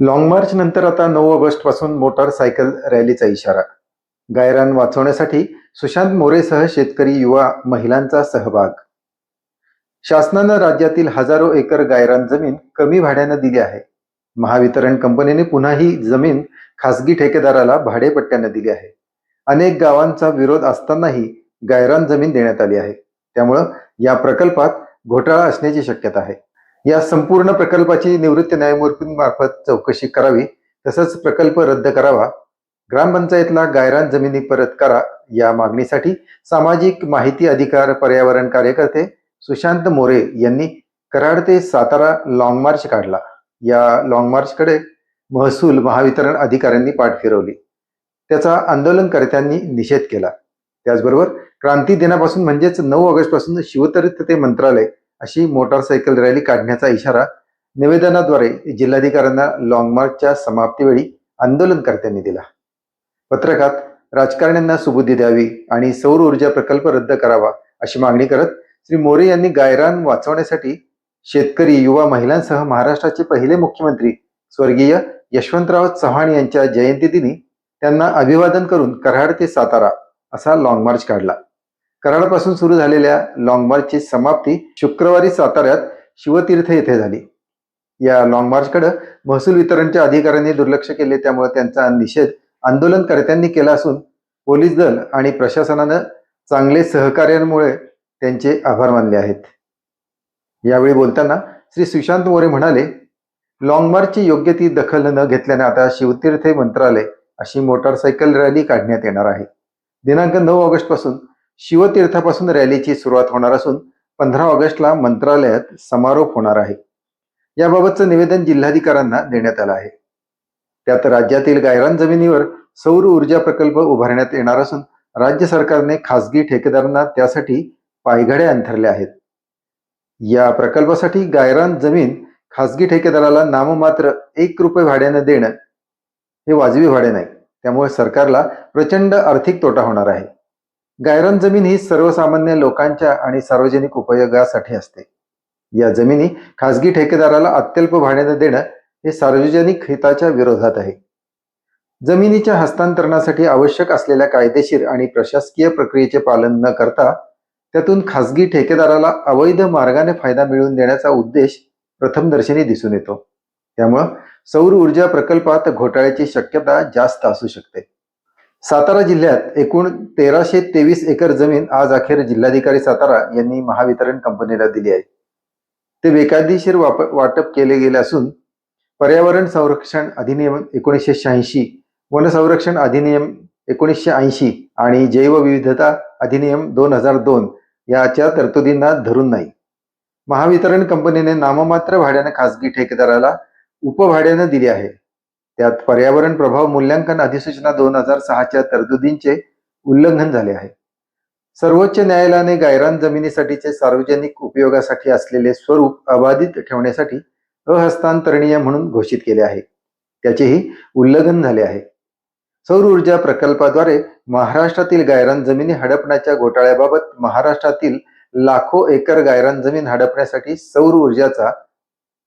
Long march नंतर आता नऊ ऑगस्टपासून मोटारसायकल रॅलीचा इशारा. गायरान वाचवण्यासाठी सुशांत मोरेसह शेतकरी युवा महिलांचा सहभाग. शासनानं राज्यातील हजारो एकर गायरान जमीन कमी भाड्यानं दिली आहे. महावितरण कंपनीने पुन्हा ही जमीन खासगी ठेकेदाराला भाडेपट्ट्यानं दिली आहे. अनेक गावांचा विरोध असतानाही गायरान जमीन देण्यात आली आहे. त्यामुळं या प्रकल्पात घोटाळा असण्याची शक्यता आहे. या संपूर्ण प्रकल्पाची निवृत्त न्यायमूर्तींमार्फत चौकशी करावी. तसंच प्रकल्प रद्द करावा. ग्रामपंचायतला गायरान जमिनी परत करा या मागणीसाठी सामाजिक माहिती अधिकार पर्यावरण कार्यकर्ते सुशांत मोरे यांनी कराड ते सातारा लाँग मार्च काढला. या लाँग मार्चकडे महसूल महावितरण अधिकाऱ्यांनी पाठ फिरवली. त्याचा आंदोलनकर्त्यांनी निषेध केला. त्याचबरोबर क्रांती दिनापासून म्हणजेच नऊ ऑगस्टपासून ते मंत्रालय अशी मोटारसायकल रॅली काढण्याचा इशारा निवेदनाद्वारे जिल्हाधिकाऱ्यांना लाँग मार्चच्या समाप्तीवेळी आंदोलनकर्त्यांनी दिला. पत्रकात राजकारण्यांना सुबुद्धी द्यावी आणि सौर ऊर्जा प्रकल्प रद्द करावा अशी मागणी करत श्री मोरे यांनी गायरान वाचवण्यासाठी शेतकरी युवा महिलांसह महाराष्ट्राचे पहिले मुख्यमंत्री स्वर्गीय यशवंतराव चव्हाण यांच्या जयंतीदिनी त्यांना अभिवादन करून कराड ते सातारा असा लाँग मार्च काढला. कराडपासून सुरू झालेल्या लाँग मार्चची समाप्ती शुक्रवारी साताऱ्यात शिवतीर्थ येथे झाली. या लाँग मार्चकडे महसूल वितरणच्या अधिकाऱ्यांनी दुर्लक्ष केले त्यामुळे त्यांचा निषेध आंदोलनकर्त्यांनी केला असून पोलीस दल आणि प्रशासनानं चांगले सहकार्यामुळे त्यांचे आभार मानले आहेत. यावेळी बोलताना श्री सुशांत मोरे म्हणाले लाँग मार्चची योग्य ती दखल न घेतल्याने आता शिवतीर्थ मंत्रालय अशी मोटारसायकल रॅली काढण्यात येणार आहे. दिनांक नऊ ऑगस्टपासून शिवतीर्थापासून रॅलीची सुरुवात होणार असून पंधरा ऑगस्टला मंत्रालयात समारोप होणार आहे. याबाबतचं निवेदन जिल्हाधिकाऱ्यांना देण्यात आलं आहे. त्यात राज्यातील गायरान जमिनीवर सौर ऊर्जा प्रकल्प उभारण्यात येणार असून राज्य सरकारने खासगी ठेकेदारांना त्यासाठी पायघड्या अंथरल्या आहेत. या प्रकल्पासाठी गायरान जमीन खासगी ठेकेदाराला नाममात्र एक रुपये भाड्यानं देणं हे वाजवी भाडे नाही. त्यामुळे सरकारला प्रचंड आर्थिक तोटा होणार आहे. गायरान जमीन ही सर्वसामान्य लोकांच्या आणि सार्वजनिक उपयोगासाठी असते. या जमिनी खासगी ठेकेदाराला अत्यल्प भाड्यानं देणं हे सार्वजनिक हिताच्या विरोधात आहे. जमिनीच्या हस्तांतरणासाठी आवश्यक असलेल्या कायदेशीर आणि प्रशासकीय प्रक्रियेचे पालन न करता त्यातून खासगी ठेकेदाराला अवैध मार्गाने फायदा मिळवून देण्याचा उद्देश प्रथमदर्शनी दिसून येतो. त्यामुळं सौर ऊर्जा प्रकल्पात घोटाळ्याची शक्यता जास्त असू शकते. सातारा जिल्ह्यात एकूण तेराशे तेवीस एकर जमीन आज अखेर जिल्हाधिकारी सातारा यांनी महावितरण कंपनीला दिली आहे. ते बेकायदेशीर वाटप केले गेले असून पर्यावरण संरक्षण अधिनियम एकोणीसशे शहाऐंशी वनसंरक्षण अधिनियम एकोणीसशे ऐंशी आणि जैवविविधता अधिनियम दोन हजार दोन याच्या तरतुदींना धरून नाही. महावितरण कंपनीने नाममात्र भाड्याने खासगी ठेकेदाराला उपभाड्यानं दिली आहे. त्यात पर्यावरण प्रभाव मूल्यांकन अधिसूचना दोन हजार सहाच्या तरतुदींचे उल्लंघन झाले आहे. सर्वोच्च न्यायालयाने गायरान जमिनीसाठीचे सार्वजनिक उपयोगासाठी असलेले स्वरूप अबाधित ठेवण्यासाठी अहस्तांतरणीय म्हणून घोषित केले आहे. त्याचेही उल्लंघन झाले आहे. सौर ऊर्जा प्रकल्पाद्वारे महाराष्ट्रातील गायरान जमिनी हडपण्याच्या घोटाळ्याबाबत महाराष्ट्रातील लाखो एकर गायरान जमीन हडपण्यासाठी सौर ऊर्जाचा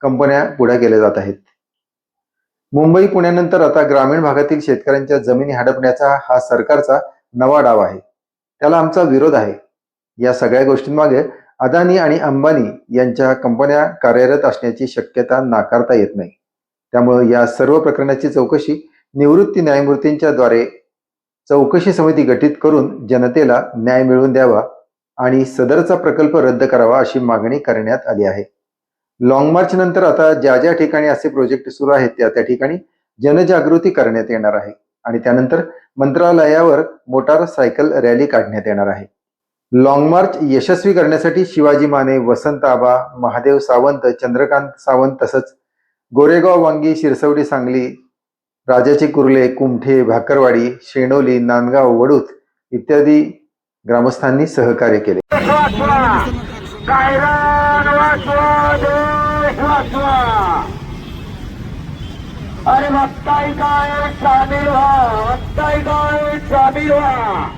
कंपन्या पुढे केल्या जात आहेत. मुंबई पुण्यानंतर आता ग्रामीण भागातील शेतकऱ्यांच्या जमिनी हडपण्याचा हा सरकारचा नवा डाव आहे. त्याला आमचा विरोध आहे. या सगळ्या गोष्टींमागे अदानी आणि अंबानी यांच्या कंपन्या कार्यरत असण्याची शक्यता नाकारता येत नाही. त्यामुळे या सर्व प्रकरणाची चौकशी निवृत्ती न्यायमूर्तींच्या द्वारे चौकशी समिती गठीत करून जनतेला न्याय मिळवून द्यावा आणि सदरचा प्रकल्प रद्द करावा अशी मागणी करण्यात आली आहे. लाँग मार्च नंतर आता ज्या ज्या ठिकाणी असे प्रोजेक्ट सुरू आहेत त्या त्या ठिकाणी जनजागृती करण्यात येणार आहे. आणि त्यानंतर मंत्रालयावर मोटार सायकल रॅली काढण्यात येणार आहे. लाँग मार्च यशस्वी करण्यासाठी शिवाजी माने वसंत आबा महादेव सावंत चंद्रकांत सावंत तसंच गोरेगाव वांगी शिरसवडी सांगली राजाचे कुर्ले कुमठे भाकरवाडी शेणोली नांदगाव वडूत इत्यादी ग्रामस्थांनी सहकार्य केले. वाचवा वाचवा देश वाचवा अरे बघताय काय सामील व्हा बघताय काय सामील व्हा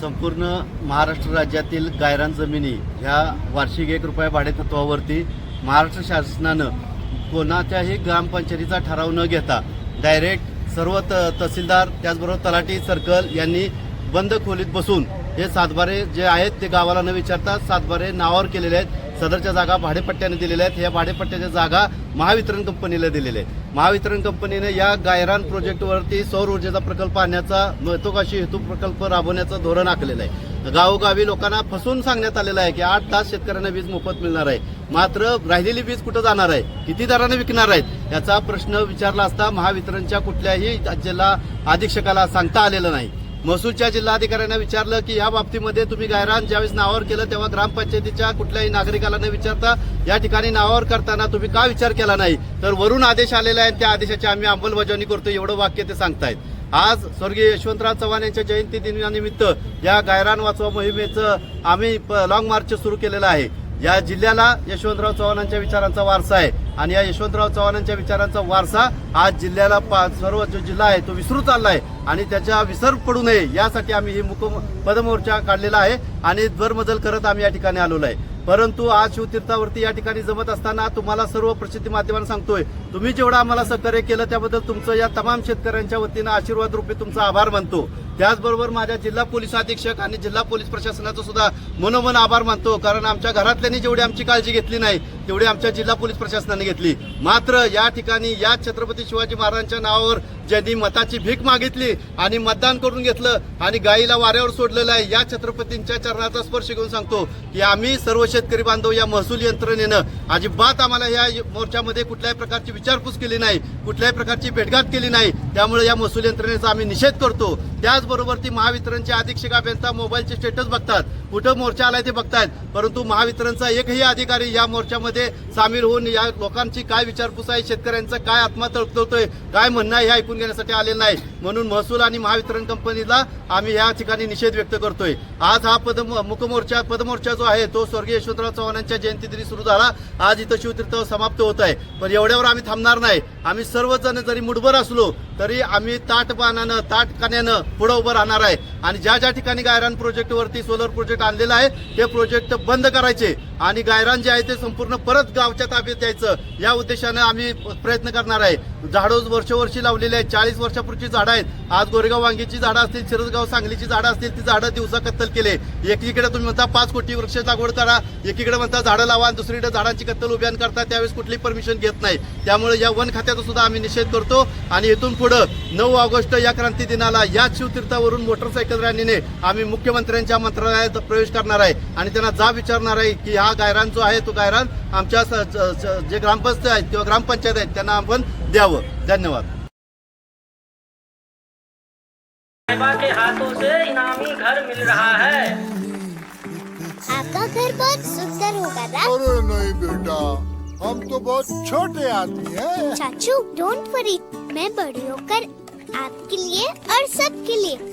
संपूर्ण महाराष्ट्र राज्यातील गायरान जमिनी ह्या वार्षिक एक रुपया भाडेतत्वावरती महाराष्ट्र शासनानं कोणाच्याही ग्रामपंचायतीचा ठराव न घेता डायरेक्ट सर्व त तहसीलदार त्याचबरोबर तलाठी सर्कल यांनी बंद खोलीत बसून हे सातबारे जे आहेत ते गावाला न विचारता सातबारे नावावर केलेले आहेत. सदरच्या जागा भाडेपट्ट्याने दिलेल्या आहेत. या भाडेपट्ट्याच्या जागा महावितरण कंपनीला दिलेल्या आहेत. महावितरण कंपनीने या गायरान प्रोजेक्टवरती सौर ऊर्जेचा प्रकल्प आणण्याचा महत्वकाशी हेतू प्रकल्प राबवण्याचं धोरण आखलेलं आहे. गावोगावी लोकांना फसवून सांगण्यात आलेलं आहे की आठ तास शेतकऱ्यांना वीज मोफत मिळणार आहे. मात्र राहिलेली वीज कुठं जाणार आहे? किती दराने विकणार आहेत? याचा प्रश्न विचारला असता महावितरणच्या कुठल्याही जिल्हा अधीक्षकाला सांगता आलेलं नाही. महसूलच्या जिल्हाधिकाऱ्यांना विचारलं की या बाबतीमध्ये तुम्ही गायरान ज्यावेळेस नावावर केलं तेव्हा ग्रामपंचायतीच्या कुठल्याही नागरिकाला न विचारता या ठिकाणी नावावर करताना तुम्ही का विचार केला नाही? तर वरून आदेश आलेला आहे त्या आदेशाची आम्ही अंमलबजावणी करतो. एवढं वाक्य ते सांगतायत. आज स्वर्गीय यशवंतराव चव्हाण यांच्या जयंती दिनानिमित्त या गायरान वाचवा मोहिमेचं आम्ही लॉंग मार्च सुरू केलेलं आहे. या जिल्ह्याला यशवंतराव चव्हाणांच्या विचारांचा वारसा आहे. आणि या यशवंतराव चव्हाणांच्या विचारांचा वारसा आज जिल्ह्याला पा- सर्व जो जिल्हा आहे तो विसरू चालला आहे आणि त्याच्या विसर पडू नये यासाठी आम्ही ही मुक पदमोर्चा काढलेला आहे. आणि दरमजल करत आम्ही या ठिकाणी आलेलो आहे. परंतु आज शिवतीर्थावरती या ठिकाणी जमत असताना तुम्हाला सर्व प्रसिद्धी माध्यमांना सांगतोय. तुम्ही जेवढं आम्हाला सहकार्य केलं त्याबद्दल तुमचं या तमाम शेतकऱ्यांच्या वतीनं आशीर्वाद रूपी तुमचा आभार मानतो. त्याचबरोबर माझ्या जिल्हा पोलीस अधीक्षक आणि जिल्हा पोलीस प्रशासनाचं सुद्धा मनोमन आभार मानतो कारण आमच्या घरातल्यांनी जेवढी आमची काळजी घेतली नाही तेवढी आमच्या जिल्हा पोलीस प्रशासनाने घेतली. मात्र या ठिकाणी या छत्रपती शिवाजी महाराजांच्या नावावर ज्यांनी मताची भीक मागितली आणि मतदान करून घेतलं आणि गाईला वाऱ्यावर सोडलेलं आहे या छत्रपतींच्या चरणाचा स्पर्श घेऊन सांगतो की आम्ही सर्व शेतकरी बांधव या महसूल यंत्रणेनं अजिबात आम्हाला या मोर्चामध्ये कुठल्याही प्रकारची विचारपूस केली नाही कुठल्याही प्रकारची भेटघाट केली नाही. त्यामुळे या महसूल यंत्रणेचा आम्ही निषेध करतो. त्याच त्याचबरोबर ती महावितरणचे अधीक्षक अभियंता मोबाईलचे स्टेटस बघतात. कुठं मोर्चा आलाय ते बघतायत. परंतु महावितरणचा एकही अधिकारी या मोर्चामध्ये सामील होऊन या लोकांची काय विचारपूस आहे शेतकऱ्यांचं काय आत्मा तळतळतोय काय म्हणणं आहे हे ऐकून घेण्यासाठी आले नाही. म्हणून महसूल आणि महावितरण कंपनीला आम्ही या ठिकाणी निषेध व्यक्त करतोय. आज हा पद मुखमोर्चा पदमोर्चा जो आहे तो स्वर्गीय यशवंतराव चव्हाणांच्या जयंतीदिनी सुरू झाला. आज इथं शिवतीर्थ समाप्त होत आहे. पण एवढ्यावर आम्ही थांबणार नाही. आम्ही सर्वजण जरी मुठभर असलो तरी आम्ही ताटपानानं ताटकान्यानं पुढं उभं राहणार आहे. आणि ज्या ज्या ठिकाणी गायरान प्रोजेक्टवरती सोलर प्रोजेक्ट आणलेला आहे ते प्रोजेक्ट बंद करायचे. आणि गायरान जे आहे ते संपूर्ण परत गावच्या ताब्यात द्यायचं. या उद्देशानं आम्ही प्रयत्न करणार आहे. झाडं वर्षवर्षी लावलेली आहेत. चाळीस वर्षापूर्वीची झाडं आहेत. आज गोरेगाव वांगीची झाडं असतील शिरसगाव सांगलीची झाडं असतील ती झाडं दिवसा कत्तल केले. एकीकडे तुम्ही म्हणता पाच कोटी वृक्ष लागवड करा. एकीकडे म्हणता झाडं लावा आणि दुसरीकडे झाडांची कत्तल उभ्यान करता. त्यावेळेस कुठली परमिशन घेत नाही. त्यामुळे या वन खात्याचा सुद्धा आम्ही निषेध करतो. आणि इथून पुढं नऊ ऑगस्ट या क्रांती दिनाला याच शिवतीर्थावरून मोटरसायकल रॅलीने आम्ही मुख्यमंत्र्यांच्या मंत्रालयात प्रवेश करणार आहे. आणि त्यांना जा विचारणार आहे की हा गायरान जो आहे तो गायरान आमच्या जे ग्रामपंचायत आहेत किंवा ग्रामपंचायत आहेत त्यांना आपण द्यावं. धन्यवाद. साहिबा के हाथों से इनामी घर मिल रहा है। आपका घर बहुत सुंदर होगा ना अरे नहीं बेटा हम तो बहुत छोटे आदमी हैं। चाचू डोंट वरी मैं बड़ी होकर आपके लिए और सबके लिए